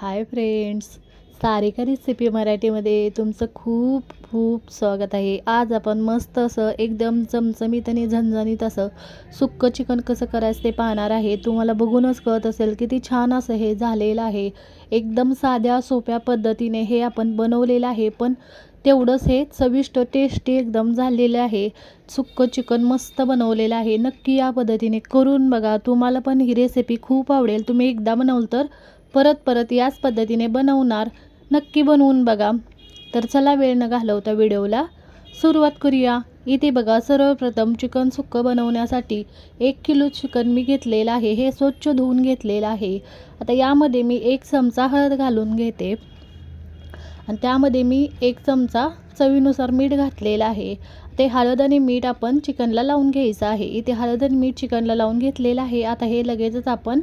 Hi friends Sarika recipe मराठीमध्ये तुमचं खूप खूप स्वागत आहे. आज आपण मस्त असं एकदम चमचमीत आणि झणझणीत असं सुक्कं चिकन कसं करायचं ते पाहणार आहे. तुम्हाला बघूनच कळत असेल किती छान असं हे झालेलं आहे. एकदम साध्या सोप्या पद्धतीने हे आपण बनवलेलं आहे. पण तेवढंच हे चविष्ट टेस्टी एकदम झालेलं आहे. सुक्कं चिकन मस्त बनवलेलं आहे. नक्की या पद्धतीने करून बघा. तुम्हाला पण ही रेसिपी खूप आवडेल. तुम्ही एकदा बनवलं तर परत परत याच पद्धतीने बनवणार. नक्की बनवून बघा. तर चला वेळ न घालवता व्हिडिओला सुरुवात करूया. इथे बघा सर्वप्रथम चिकन सुक्कं बनवण्यासाठी एक किलो चिकन मी घेतलेलं आहे. हे स्वच्छ धुवून घेतलेलं आहे. आता यामध्ये मी एक चमचा हळद घालून घेते. आणि त्यामध्ये मी एक चमचा चवीनुसार मीठ घातलेलं आहे. ते हळद आणि मीठ आपण चिकनला लावून घ्यायचं आहे. इथे हळद आणि मीठ चिकनला लावून घेतलेलं आहे. आता हे लगेचच आपण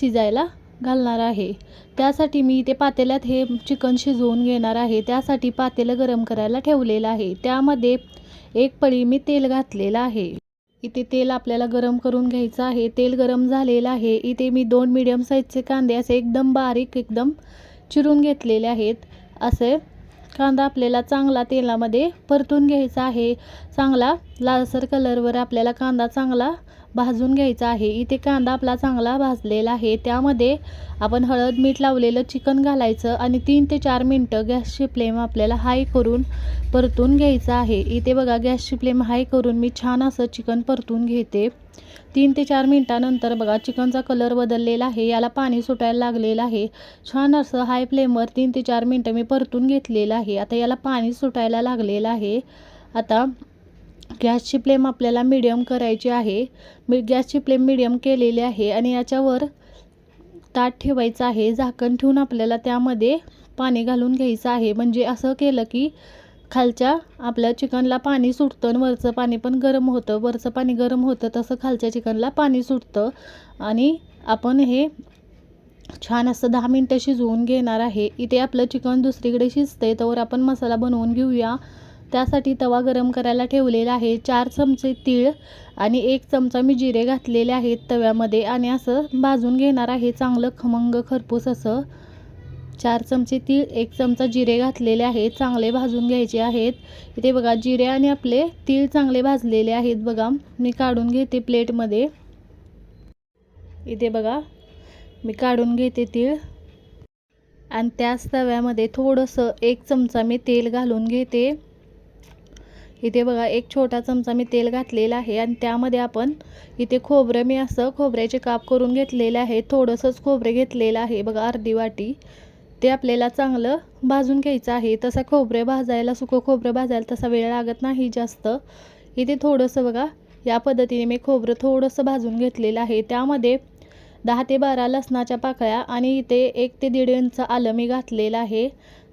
शिजायला घालणार आहे. त्यासाठी मी इथे पातेल्यात हे चिकन शिजवून घेणार आहे. त्यासाठी पातेलं गरम करायला ठेवलेलं आहे. त्यामध्ये एक पळी मी तेल घातलेलं आहे. इथे तेल आपल्याला गरम करून घ्यायचं आहे. तेल गरम झालेलं आहे. इथे मी दोन मीडियम साईजचे कांदे असे एकदम बारीक एकदम चिरून घेतलेले आहेत. असे कांदा आपल्याला चांगला तेलामध्ये परतून घ्यायचा आहे. चांगला लालसर कलरवर आपल्याला कांदा चांगला भाजून घ्यायचा आहे. इथे कांदा आपला चांगला भाजलेला आहे. त्यामध्ये आपण हळद मीठ लावलेलं चिकन घालायचं आणि तीन ते चार मिनटं गॅसची फ्लेम आपल्याला हाय करून परतून घ्यायचं आहे. इथे बघा गॅसची फ्लेम हाय करून मी छान असं चिकन परतून घेते. तीन ते चार मिनटानंतर बघा चिकनचा कलर बदललेला आहे. याला पाणी सुटायला लागलेलं आहे. छान असं हाय फ्लेमवर तीन ते चार मिनटं मी परतून घेतलेलं आहे. आता याला पाणी सुटायला लागलेलं आहे. आता गॅसची फ्लेम आपल्याला मिडियम करायची आहे. मी गॅसची फ्लेम मिडियम केलेली आहे आणि याच्यावर ताट ठेवायचं आहे. झाकण ठेवून आपल्याला त्यामध्ये पाणी घालून घ्यायचं आहे. म्हणजे असं केलं की खालच्या आपल्या चिकनला पाणी सुटतं आणि वरचं पाणी पण गरम होतं. वरचं पाणी गरम होतं तसं खालच्या चिकनला पाणी सुटतं. आणि आपण हे छान असं दहा मिनटं शिजवून घेणार आहे. इथे आपलं चिकन दुसरीकडे शिजते तर आपण मसाला बनवून घेऊया. त्यासाठी तवा गरम करायला ठेवलेला आहे. चार चमचे तीळ आणि एक चमचा मी जिरे घातलेले आहेत. तव्यामध्ये आणि असं भाजून घेणार आहे. चांगलं खमंग खरपूस असं. चार चमचे तीळ एक चमचा जिरे घातलेले आहेत. चांगले भाजून घ्यायचे आहेत. इथे बघा जिरे आणि आपले तीळ चांगले भाजलेले आहेत. बघा मी काढून घेते प्लेटमध्ये. इथे बघा मी काढून घेते तीळ. आणि त्याच तव्यामध्ये थोडंसं एक चमचा मी तेल घालून घेते. इथे बघा एक छोटा चमचा मी तेल घातलेला आहे आणि त्यामध्ये आपण इथे खोबरं मी असं खोबऱ्याचे काप करून घेतलेले आहे. थोडंसंच खोबरे घेतलेलं आहे बघा अर्धी वाटी. ते आपल्याला चांगलं भाजून घ्यायचं आहे. तसा खोबरे भाजायला सुकं खोबरं भाजायला तसा वेळ लागत नाही जास्त. इथे थोडंसं बघा या पद्धतीने मी खोबरं थोडंसं भाजून घेतलेलं आहे. त्यामध्ये दहा ते बारा लसणाच्या पाकळ्या आणि इथे एक ते दीड इंच आलं मी घातलेलं आहे.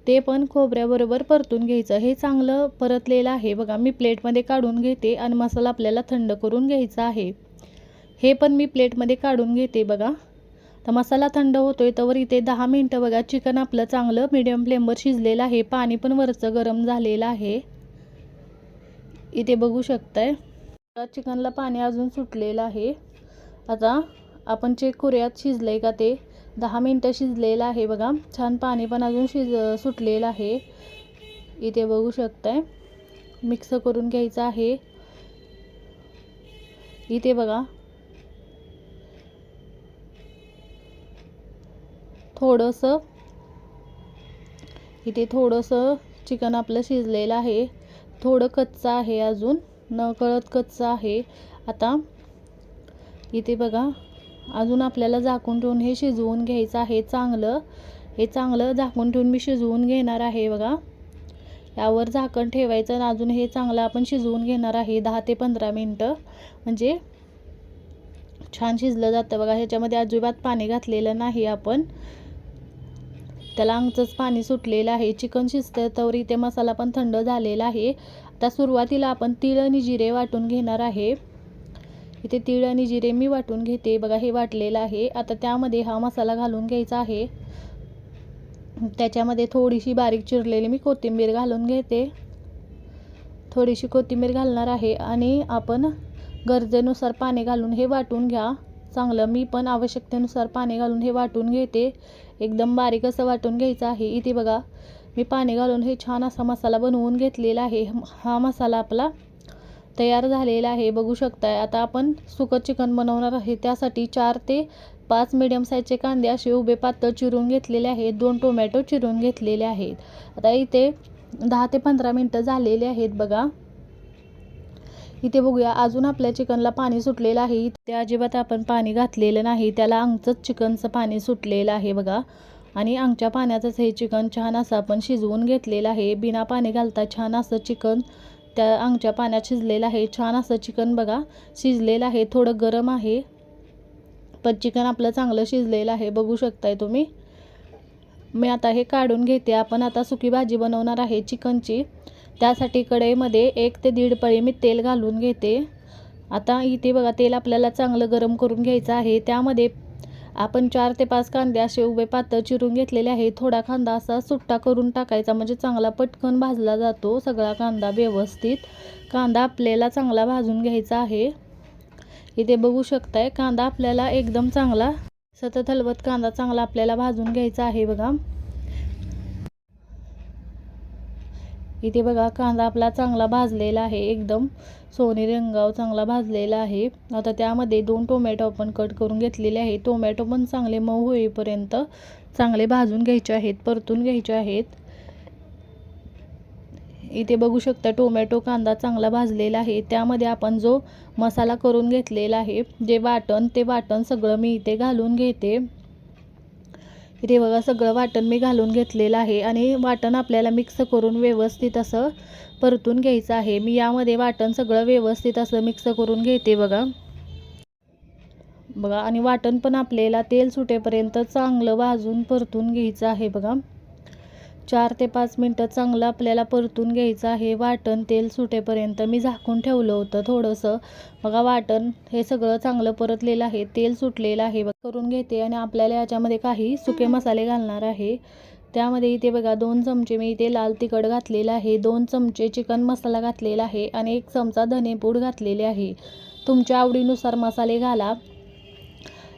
ते पण खोबऱ्याबरोबर परतून घ्यायचं. हे चांगलं परतलेलं आहे. बघा मी प्लेटमध्ये काढून घेते आणि मसाला आपल्याला थंड करून घ्यायचा आहे. हे पण मी प्लेटमध्ये काढून घेते बघा. तर मसाला थंड होतो आहे तर इथे दहा मिनटं बघा. चिकन आपलं चांगलं मिडियम फ्लेमवर शिजलेलं आहे. पाणी पण वरचं गरम झालेलं आहे. इथे बघू शकताय. चिकनला पाणी अजून सुटलेलं आहे. आता आपण चेक करूयात शिजलं आहे का ते. दहा मिनटं शिजलेलं आहे बघा. छान पाणी पण अजून शिज सुटलेलं आहे. इथे बघू शकताय. मिक्स करून घ्यायचं आहे. इथे बघा. थोडंसं. इथे थोडंसं चिकन आपलं शिजलेलं आहे. थोडं कच्चं आहे अजून. न कळत कच्चं आहे. आता इथे बघा. अजून आपल्याला झाकून ठेवून हे शिजवून घ्यायचं आहे. चांगलं हे चांगलं झाकून ठेवून मी शिजवून घेणार आहे बघा. यावर झाकण ठेवायचं आणि अजून हे चांगलं आपण शिजवून घेणार आहे दहा ते पंधरा मिनटं. म्हणजे छान शिजलं जातं बघा. ह्याच्यामध्ये अजिबात पाणी घातलेलं नाही आपण. त्याला अंगचंच पाणी सुटलेलं आहे. चिकन शिजतं तर इथे मसाला पण थंड झालेला आहे. आता सुरुवातीला आपण तीळ आणि जिरे वाटून घेणार आहे. इथे तीळ आणि जिरे मी वाटून घेते. बघा हे वाटलेलं आहे. आता त्यामध्ये हा मसाला घालून घ्यायचा आहे. त्याच्यामध्ये थोडीशी बारीक चिरलेली मी कोथिंबीर घालून घेते. थोडीशी कोथिंबीर घालणार आहे आणि आपण गरजेनुसार पाणी घालून हे वाटून घ्या. चांगलं मी पण आवश्यकतेनुसार पाणी घालून हे वाटून घेते. एकदम बारीक असं वाटून घ्यायचं आहे. इथे बघा मी पाणी घालून हे छान असा मसाला बनवून घेतलेला आहे. हा मसाला आपला तयार झालेला आहे. बघू शकताय आता आपण सुकं चिकन बनवणार आहे. त्यासाठी चार ते पाच मिडियम साईजचे कांदे असे उभे पातळ चिरून घेतलेले आहेत. दोन टोमॅटो चिरून घेतलेले आहेत. आता इथे दहा ते पंधरा मिनटं झालेले आहेत बघा. इथे बघूया अजून आपल्या चिकनला पाणी सुटलेलं आहे. इथे अजिबात आपण पाणी घातलेलं नाही. त्याला अंगचंच चिकनचं पाणी सुटलेलं आहे बघा. आणि अंगच्या पाण्याचंच हे चिकन छान असं आपण शिजवून घेतलेलं आहे. बिना पाणी घालता छान असं चिकन त्या अंगच्या पाण्यात शिजलेलं आहे. छान असं चिकन बघा. शिजलेलं आहे. थोडं गरम आहे. पण चिकन आपलं चांगलं शिजलेलं आहे. बघू शकताय तुम्ही. मी आता हे काढून घेते. आपण आता सुकी भाजी बनवणार आहे चिकनची. त्यासाठी कढईमध्ये एक ते दीड पळी मी तेल घालून घेते. आता इथे बघा तेल आपल्याला चांगलं गरम करून घ्यायचं आहे. त्यामध्ये आपण चार ते पाच कांदे असे उभे पातळ चिरून घेतलेले आहे थोडा कांदा असा सुट्टा करून टाकायचा. म्हणजे चांगला पटकन भाजला जातो. सगळा कांदा व्यवस्थित. कांदा आपल्याला चांगला भाजून घ्यायचा आहे. इथे बघू शकताय कांदा आपल्याला एकदम चांगला सतत हलवत कांदा चांगला आपल्याला भाजून घ्यायचा आहे बघा. इथे बघा कांदा आपला चांगला भाजलेला आहे एकदम सोनेरी रंगाव चांगला भाजलेला आहे. आता त्यामध्ये दोन टोमॅटो आपण कट करून घेतलेले आहे टोमॅटो पण चांगले मऊ होईपर्यंत चांगले भाजून घ्यायचे आहेत परतून घ्यायचे आहेत. इथे बघू शकता टोमॅटो कांदा चांगला भाजलेला आहे. त्यामध्ये आपण जो मसाला करून घेतलेला आहे जे वाटण ते वाटण सगळं मी इथे घालून घेते. इथे बघा सगळं वाटण मी घालून घेतलेलं आहे आणि वाटण आपल्याला मिक्स करून व्यवस्थित असं परतून घ्यायचं आहे. मी यामध्ये वाटण सगळं व्यवस्थित असं मिक्स करून घेते बघा. बघा आणि वाटण पण आपल्याला तेल सुटेपर्यंत चांगलं भाजून परतून घ्यायचं आहे बघा. चार ते पाच मिनटं चांगलं आपल्याला परतून घ्यायचं आहे. वाटण तेल सुटेपर्यंत मी झाकून ठेवलं होतं थोडंसं. बघा वाटण हे सगळं चांगलं परतलेलं आहे. तेल सुटलेलं आहे. करून घेते आणि आपल्याला याच्यामध्ये काही सुके मसाले घालणार आहे. त्यामध्ये इथे बघा दोन चमचे मी इथे लाल तिखट घातलेलं आहे. दोन चमचे चिकन मसाला घातलेला आहे आणि एक चमचा धनेपूड घातलेले आहे. तुमच्या आवडीनुसार मसाले घाला.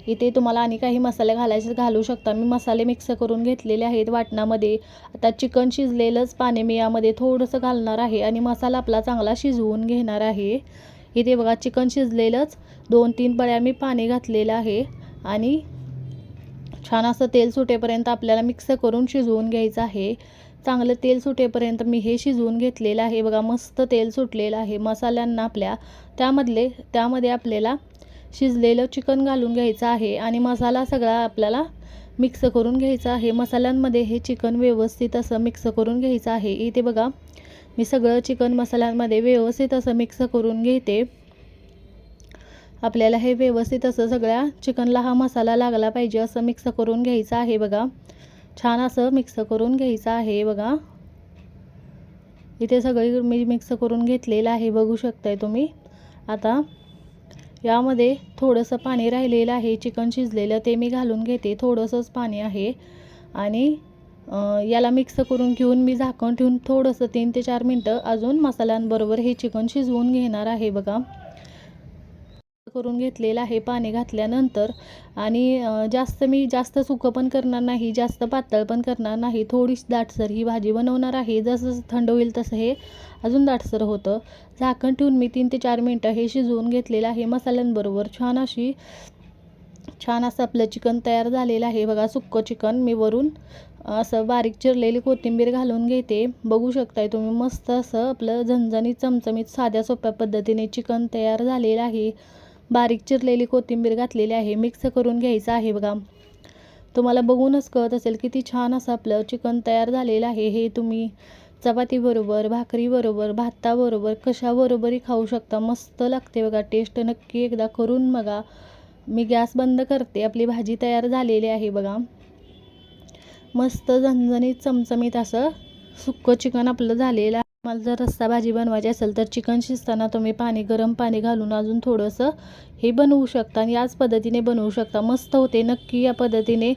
इथे तुम्हाला आणि काही मसाले घालायचे घालू शकता. मी मसाले मिक्स करून घेतलेले आहेत वाटणामध्ये. आता चिकन शिजलेलंच पाणी मी यामध्ये थोडंसं घालणार आहे आणि मसाला आपला चांगला शिजवून घेणार आहे. इथे बघा चिकन शिजलेलंच दोन तीन पळ्या मी पाणी घातलेलं आहे आणि छान असं तेल सुटेपर्यंत आपल्याला मिक्स करून शिजवून घ्यायचं आहे. चांगलं तेल सुटेपर्यंत मी हे शिजवून घेतलेलं आहे. बघा मस्त तेल सुटलेलं आहे. मसाल्यांना आपल्या त्यामधले त्यामध्ये आपल्याला शिजलेलं चिकन घालून घ्यायचं आहे आणि मसाला सगळा आपल्याला मिक्स करून घ्यायचा आहे. मसाल्यांमध्ये हे चिकन व्यवस्थित असं मिक्स करून घ्यायचं आहे. इथे बघा मी सगळं चिकन मसाल्यांमध्ये व्यवस्थित असं मिक्स करून घेते. आपल्याला हे व्यवस्थित असं सगळ्या चिकनला हा मसाला लागला पाहिजे असं मिक्स करून घ्यायचं आहे बघा. छान असं मिक्स करून घ्यायचं आहे बघा. इथे सगळी मी मिक्स करून घेतलेलं आहे बघू शकताय तुम्ही. आता यामध्ये थोडंसं पाणी राहिलेलं आहे चिकन शिजलेलं ते मी घालून घेते थोडंसंच पाणी आहे. आणि याला मिक्स करून घेऊन मी झाकण ठेवून थोडंसं तीन ते चार मिनटं अजून मसाल्यांबरोबर हे चिकन शिजवून घेणार आहे बघा. करून घेतलेलं आहे पाणी घातल्यानंतर. आणि जास्त मी जास्त सुकं पण करणार नाही जास्त पातळ पण करणार नाही. थोडीशी दाटसर ही भाजी बनवणार आहे. जसं थंड होईल तसं हे अजून दाटसर होतं. झाकण ठेवून मी तीन ते चार मिनटं हे शिजवून घेतलेलं आहे मसाल्यांबरोबर. छान अशी छान असं आपलं चिकन तयार झालेलं आहे. बघा सुक्कं चिकन मी वरून असं बारीक चिरलेली कोथिंबीर घालून घेते. बघू शकताय तुम्ही मस्त असं आपलं झणझणीत चमचमीत साध्या सोप्या पद्धतीने चिकन तयार झालेलं आहे. बारीक चिरलेली कोथिंबीर घातलेली आहे. मिक्स करून घ्यायचं आहे बघा. तुम्हाला बघूनच कळत असेल किती छान असं आपलं चिकन तयार झालेलं आहे. हे तुम्ही चपातीबरोबर भाकरीबरोबर भाताबरोबर कशाबरोबरही खाऊ शकता. मस्त लागते बघा. टेस्ट नक्की एकदा करून बघा. मी गॅस बंद करते. आपली भाजी तयार झालेली आहे बघा. मस्त झणझणीत चमचमीत असं सुक्कं चिकन आपलं झालेलं आहे मला जर रस्सा भाजी बनवायची असेल तर चिकन शिजताना तुम्ही पाणी गरम पाणी घालून अजून थोडंसं हे बनवू शकता आणि याच पद्धतीने बनवू शकता. मस्त होते नक्की या पद्धतीने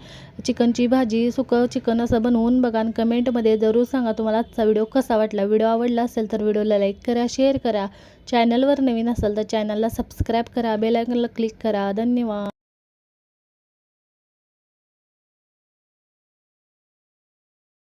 चिकनची भाजी सुकं चिकन असं बनवून बघा आणि कमेंटमध्ये जरूर सांगा तुम्हाला आजचा व्हिडिओ कसा वाटला. व्हिडिओ आवडला असेल तर व्हिडिओला लाईक करा शेअर करा. चॅनलवर नवीन असेल तर चॅनलला सबस्क्राईब करा बेलायकनला क्लिक करा. धन्यवाद.